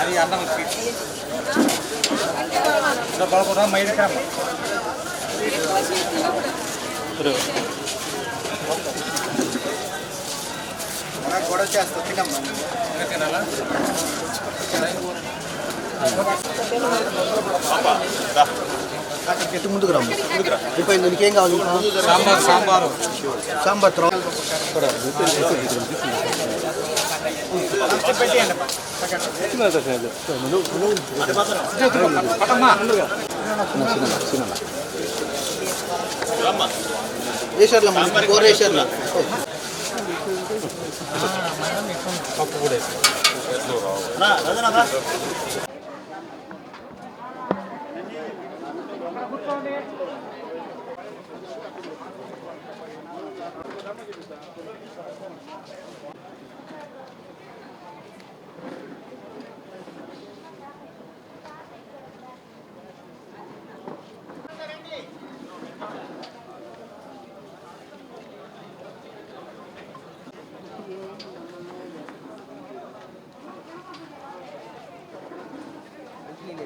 అది అన్నం బలపడా మైలు కామ గొడవ చేస్తా తినమ్మా తినాలా ఎటు ముందుకు రాము అయిపోయింది నీకేం కావాలి సాంబార్ సాంబారు సాంబార్ త్రో పట్టమ్మా కూర వేసారులా పప్పు కూడా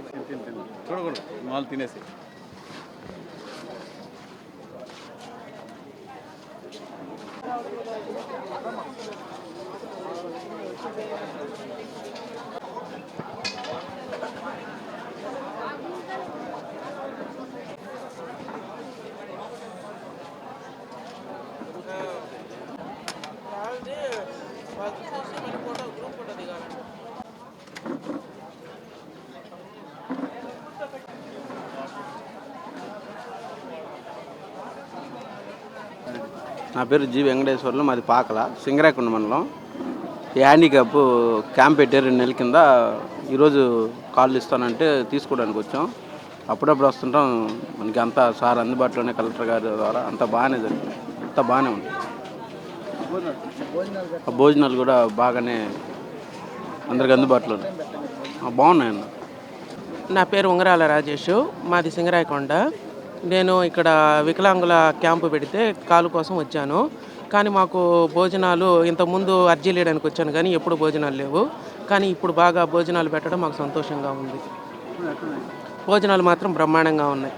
చూడకూడదు మాలు తినేసి నా పేరు జి వెంకటేశ్వర్లు మాది పాకల సింగరాకుండ మండలం. ఈ హ్యాండిక్యాప్ క్యాంప్ పెట్టే రెండు నెలల కింద ఈరోజు కాళ్ళు ఇస్తానంటే తీసుకోవడానికి వచ్చాం. అప్పుడప్పుడు వస్తుంటాం మనకి అంతా సార్ అందుబాటులోనే కలెక్టర్ గారి ద్వారా అంతా బాగానే జరిగింది. అంతా బాగానే ఉంది. ఆ భోజనాలు కూడా బాగానే అందరికి అందుబాటులో బాగున్నాయన్న. నా పేరు ఉంగరాల రాజేష్ మాది సింగరాయకొండ. నేను ఇక్కడ వికలాంగుల క్యాంపు పెడితే కాలు కోసం వచ్చాను. కానీ మాకు భోజనాలు ఇంతకుముందు అర్జీలు వేయడానికి వచ్చాను కానీ ఎప్పుడు భోజనాలు లేవు. కానీ ఇప్పుడు బాగా భోజనాలు పెట్టడం మాకు సంతోషంగా ఉంది. భోజనాలు మాత్రం బ్రహ్మాండంగా ఉన్నాయి.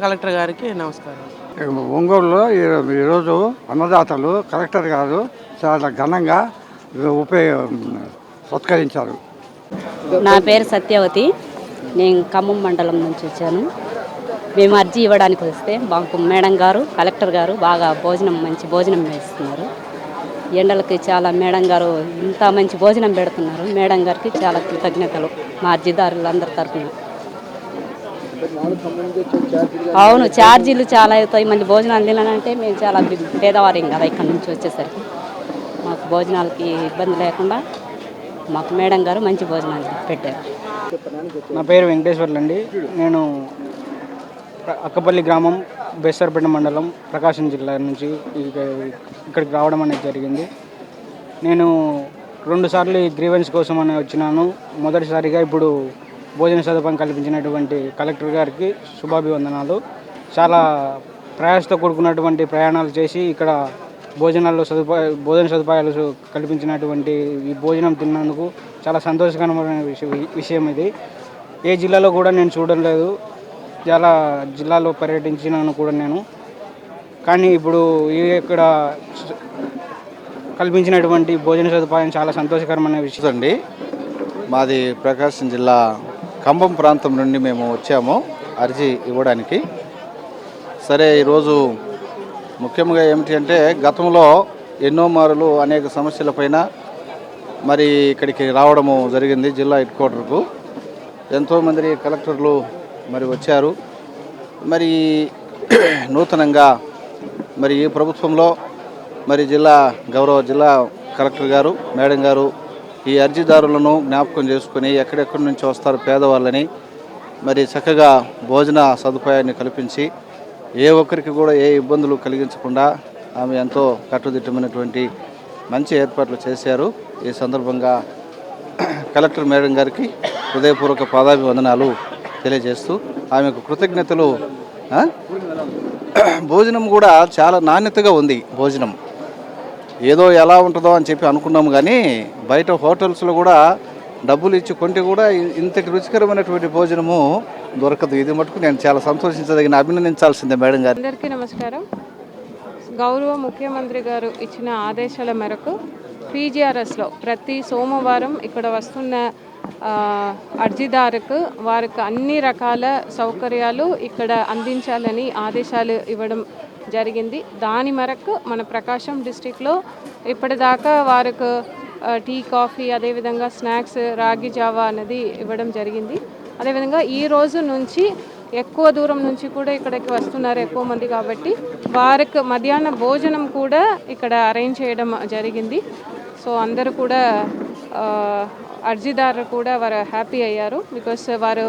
కలెక్టర్ గారికి నమస్కారం. ఒంగోలులో ఈ- ఈరోజు అన్నదాతలు కలెక్టర్ గారు చాలా ఘనంగా ఉపయోగ సత్కరించారు. నా పేరు సత్యవతి. నేను ఖమ్మం మండలం నుంచి వచ్చాను. మేము అర్జీ ఇవ్వడానికి వస్తే మాకు మేడం గారు కలెక్టర్ గారు బాగా భోజనం మంచి భోజనం వేస్తున్నారు ఎండలకి చాలా మేడం గారు ఇంత మంచి భోజనం పెడుతున్నారు. మేడం గారికి చాలా కృతజ్ఞతలు మా అర్జీదారులందరి తరఫున. అవును ఛార్జీలు చాలా అవుతాయి. మళ్ళీ భోజనాలు తినాలంటే మేము చాలా పేదవారం కదా ఇక్కడ నుంచి వచ్చేసరికి. మాకు భోజనాలకి ఇబ్బంది లేకుండా మాకు మేడం గారు మంచి భోజనాలు పెట్టారు. నా పేరు వెంకటేశ్వర్లు అండి నేను అక్కపల్లి గ్రామం బేసర్పేట మండలం ప్రకాశం జిల్లా నుంచి ఇక్కడికి రావడం అనేది జరిగింది. నేను రెండుసార్లు ఈ గ్రీవెన్స్ కోసం అని వచ్చినాను. మొదటిసారిగా ఇప్పుడు భోజన సదుపాయం కల్పించినటువంటి కలెక్టర్ గారికి శుభాభివందనాలు. చాలా ప్రయాసతో కూడుకున్నటువంటి ప్రయాణాలు చేసి ఇక్కడ భోజనాల్లో సదుపాయ భోజన సదుపాయాలు కల్పించినటువంటి ఈ భోజనం తిన్నందుకు చాలా సంతోషకరమైన విషయం విషయం ఇది. ఏ జిల్లాలో కూడా నేను చూడలేదు చాలా జిల్లాలో పర్యటించినాను కూడా నేను. కానీ ఇప్పుడు ఇక్కడ కల్పించినటువంటి భోజన సదుపాయం చాలా సంతోషకరమైన విషయం. అండి మాది ప్రకాశం జిల్లా ఖమ్మం ప్రాంతం నుండి మేము వచ్చాము అర్జీ ఇవ్వడానికి. సరే ఈరోజు ముఖ్యంగా ఏమిటి అంటే గతంలో ఎన్నో మారులు అనేక సమస్యలపైన మరి ఇక్కడికి రావడము జరిగింది జిల్లా హెడ్ క్వార్టర్కు. ఎంతోమంది కలెక్టర్లు మరి వచ్చారు. మరి నూతనంగా మరి ఈ ప్రభుత్వంలో మరి జిల్లా గౌరవ జిల్లా కలెక్టర్ గారు మేడం గారు ఈ అర్జీదారులను జ్ఞాపకం చేసుకుని ఎక్కడెక్కడి నుంచి వస్తారు పేదవాళ్ళని మరి చక్కగా భోజన సదుపాయాన్ని కల్పించి ఏ ఒక్కరికి కూడా ఏ ఇబ్బందులు కలిగించకుండా ఆమె ఎంతో కట్టుదిట్టమైనటువంటి మంచి ఏర్పాట్లు చేశారు. ఈ సందర్భంగా కలెక్టర్ మేడం గారికి హృదయపూర్వక పాదాభివందనాలు. తెలియజేస్తూ ఆమెకు కృతజ్ఞతలు భోజనం కూడా చాలా నాణ్యతగా ఉంది భోజనం. ఏదో ఎలా ఉంటుందో అని చెప్పి అనుకున్నాము కానీ బయట హోటల్స్లో కూడా డబ్బులు ఇచ్చి కొంటే కూడా ఇంతకు ఇంతటి రుచికరమైనటువంటి భోజనము దొరకదు. ఇది మటుకు నేను చాలా సంతోషించదగిన అభినందించాల్సిందే మేడం గారు. అందరికీ నమస్కారం. గౌరవ ముఖ్యమంత్రి గారు ఇచ్చిన ఆదేశాల మేరకు పీజీఆర్ఎస్లో ప్రతి సోమవారం ఇక్కడ వస్తున్న అర్జీదారుకు వారికి అన్ని రకాల సౌకర్యాలు ఇక్కడ అందించాలని ఆదేశాలు ఇవ్వడం జరిగింది. దాని మేరకు మన ప్రకాశం డిస్టిక్లో ఇప్పటిదాకా వారికి టీ కాఫీ అదేవిధంగా స్నాక్స్ రాగి జావా అనేది ఇవ్వడం జరిగింది. అదేవిధంగా ఈ రోజు నుంచి ఎక్కువ దూరం నుంచి కూడా ఇక్కడికి వస్తున్నారు ఎక్కువ మంది కాబట్టి వారికి మధ్యాహ్న భోజనం కూడా ఇక్కడ అరేంజ్ చేయడం జరిగింది. సో అందరూ కూడా ఆ, అర్జీదారులు కూడా వారు హ్యాపీ అయ్యారు బికాస్ వారు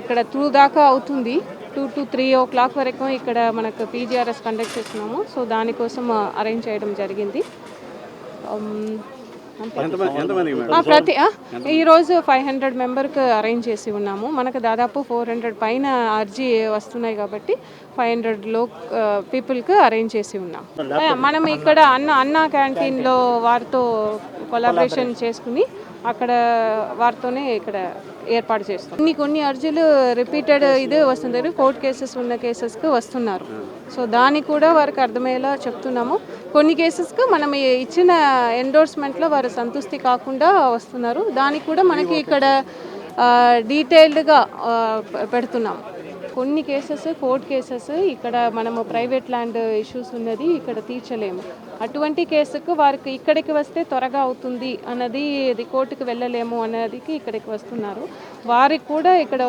ఇక్కడ టూ దాకా అవుతుంది. Two to three o'clock వరకు ఇక్కడ మనకు పీజీఆర్ఎస్ కండక్ట్ చేస్తున్నాము. సో దానికోసం అరేంజ్ చేయడం జరిగింది. ప్రతి ఈరోజు ఫైవ్ హండ్రెడ్ మెంబర్కి అరేంజ్ చేసి ఉన్నాము. మనకు దాదాపు ఫోర్ హండ్రెడ్ పైన అర్జీ వస్తున్నాయి కాబట్టి ఫైవ్ హండ్రెడ్లో పీపుల్కి అరేంజ్ చేసి ఉన్నాం. మనం ఇక్కడ అన్న అన్న క్యాంటీన్లో వారితో కొలాబరేషన్ చేసుకుని అక్కడ వారితోనే ఇక్కడ ఏర్పాటు చేస్తాం కొన్ని కొన్ని అర్జీలు రిపీటెడ్ ఇదే వస్తుంది కోర్ట్ కేసెస్ ఉన్న కేసెస్కి వస్తున్నారు. సో దాన్ని కూడా వారికి అర్థమయ్యేలా చెప్తున్నాము. కొన్ని కేసెస్కి మనం ఇచ్చిన ఎండోర్స్మెంట్లో వారు సంతృప్తి కాకుండా వస్తున్నారు. దానికి కూడా మనకి ఇక్కడ డీటెయిల్డ్గా పెడుతున్నాం కొన్ని కేసెస్ కోర్ట్ కేసెస్ ఇక్కడ మనము ప్రైవేట్ ల్యాండ్ ఇష్యూస్ ఉన్నది ఇక్కడ తీర్చలేము. అటువంటి కేసుకు వారికి ఇక్కడికి వస్తే త్వరగా అవుతుంది అన్నది ఇది కోర్టుకు వెళ్ళలేము అన్నదికి ఇక్కడికి వస్తున్నారు. వారికి కూడా ఇక్కడ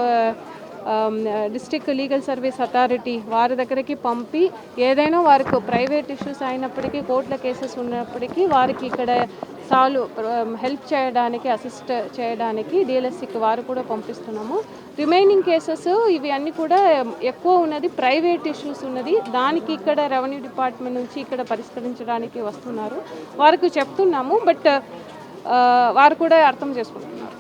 డిస్ట్రిక్ట్ లీగల్ సర్వీస్ అథారిటీ వారి దగ్గరికి పంపి ఏదైనా వారికి ప్రైవేట్ ఇష్యూస్ అయినప్పటికీ కోర్టుల కేసెస్ ఉన్నప్పటికీ వారికి ఇక్కడ సాల్వ్ హెల్ప్ చేయడానికి అసిస్ట్ చేయడానికి డిఎల్ఎస్సికి వారు కూడా పంపిస్తున్నాము. రిమైనింగ్ కేసెస్ ఇవి అన్నీ కూడా ఎక్కువ ఉన్నది ప్రైవేట్ ఇష్యూస్ ఉన్నది. దానికి ఇక్కడ రెవెన్యూ డిపార్ట్మెంట్ నుంచి ఇక్కడ పరిష్కరించడానికి వస్తున్నారు. వారికి చెప్తున్నాము బట్ వారు కూడా అర్థం చేసుకుంటున్నారు.